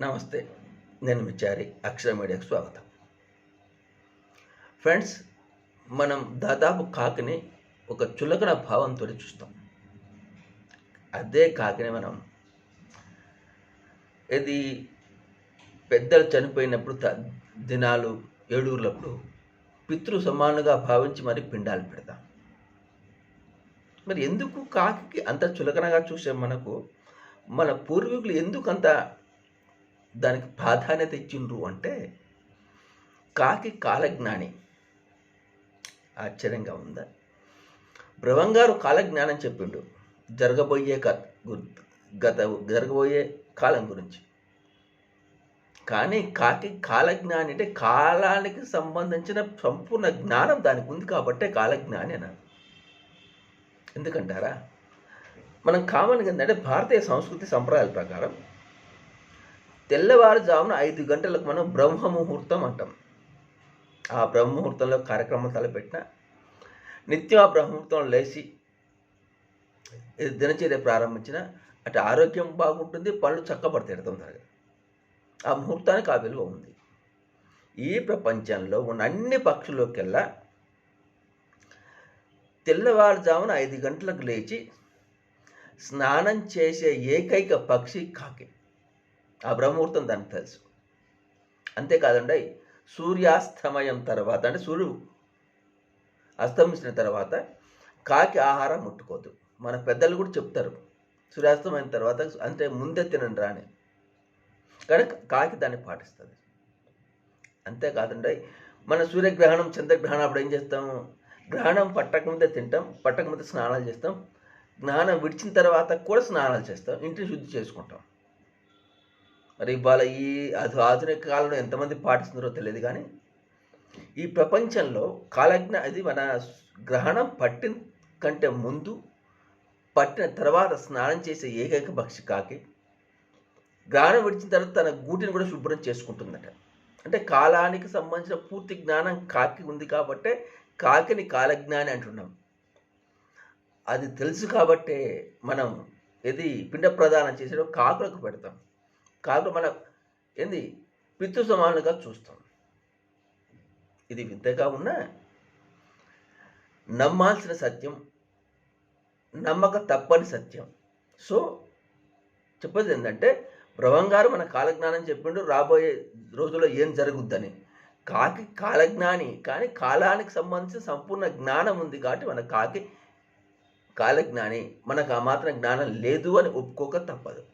నమస్తే నేను మిచారి అక్షర మీడియాకు స్వాగతం. ఫ్రెండ్స్ మనం దాదాపు కాకిని ఒక చులకన భావంతో చూస్తాం. అదే కాకిని మనం ఇది పెద్దలు చనిపోయినప్పుడు త- దినాలు ఏడూర్లప్పుడు పితృ సమానుగా భావించి మరి పిండాలు పెడతాం. మరి ఎందుకు కాకి అంత చులకనగా చూసే మనకు? మన పూర్వీకులు ఎందుకు అంత దానికి ప్రాధాన్యత ఇచ్చిండ్రు అంటే కాకి కాలజ్ఞాని. ఆశ్చర్యంగా ఉందా? బ్రహ్మంగారు కాలజ్ఞానం చెప్పిండు. జరగబోయే గత జరగబోయే కాలం గురించి. కానీ కాకి కాలజ్ఞాని అంటే కాలానికి సంబంధించిన సంపూర్ణ జ్ఞానం దానికి ఉంది కాబట్టే కాలజ్ఞాని అన్నారు. ఎందుకంటారా? మనం కామన్గా ఏంటంటే భారతీయ సంస్కృతి సంప్రదాయాల ప్రకారం తెల్లవారుజామున ఐదు గంటలకు మనం బ్రహ్మ ముహూర్తం అంటాం. ఆ బ్రహ్మముహూర్తంలో కార్యక్రమం తలపెట్టిన నిత్యం ఆ బ్రహ్మముహూర్తం లేచి ఇది దినచర్య ప్రారంభించిన అటు ఆరోగ్యం బాగుంటుంది పనులు చక్కబడతాయి తొందరగా ఆ ముహూర్తానికి ఆ విలువ ఉంది. ఈ ప్రపంచంలో ఉన్న అన్ని పక్షుల్లోకెల్లా తెల్లవారుజామున ఐదు గంటలకు లేచి స్నానం చేసే ఏకైక పక్షి కాకి. ఆ బ్రహ్మముహూర్తం దానికి తెలుసు. అంతేకాదండి సూర్యాస్తమయం తర్వాత అంటే సూర్యుడు అస్తమించిన తర్వాత కాకి ఆహారం ముట్టుకోదు. మన పెద్దలు కూడా చెప్తారు సూర్యాస్తమైన తర్వాత అంటే ముందే తినండి రాని. కానీ కాకి దాన్ని పాటిస్తుంది. అంతేకాదండి మన సూర్యగ్రహణం చంద్రగ్రహణం అప్పుడు ఏం చేస్తాము గ్రహణం పట్టకముందే తింటాం పట్టకముందే స్నానాలు చేస్తాం. జ్ఞానం విడిచిన తర్వాత కూడా స్నానాలు చేస్తాం ఇంటిని శుద్ధి చేసుకుంటాం. మరి ఇవాళ ఈ అది ఆధునిక కాలంలో ఎంతమంది పాటిస్తున్నారో తెలియదు కానీ ఈ ప్రపంచంలో కాలజ్ఞ అది మన గ్రహణం పట్టిన కంటే ముందు పట్టిన తర్వాత స్నానం చేసే ఏకైక పక్షి కాకి. గ్రహణం విడిచిన తర్వాత తన గూటిని కూడా శుభ్రం చేసుకుంటుందట. అంటే కాలానికి సంబంధించిన పూర్తి జ్ఞానం కాకి ఉంది కాబట్టే కాకిని కాలజ్ఞాని అంటున్నాం. అది తెలుసు కాబట్టే మనం ఇది పిండ ప్రదానం చేసేటప్పుడు కాకులకు పెడతాం. కాకులు మన ఏంది? పితృ సమానులుగా చూస్తాం. ఇది వింతగా ఉన్నా నమ్మాల్సిన సత్యం నమ్మక తప్పని సత్యం. సో చెప్పేది ఏంటంటే బ్రహ్మంగారు మన కాలజ్ఞానం చెప్పిండు రాబోయే రోజుల్లో ఏం జరుగుద్దని. కాకి కాలజ్ఞాని కానీ కాలానికి సంబంధించిన సంపూర్ణ జ్ఞానం ఉంది కాబట్టి మన కాకి కాలజ్ఞాని మనకు ఆ మాత్రం జ్ఞానం లేదు అని ఒప్పుకోక తప్పదు.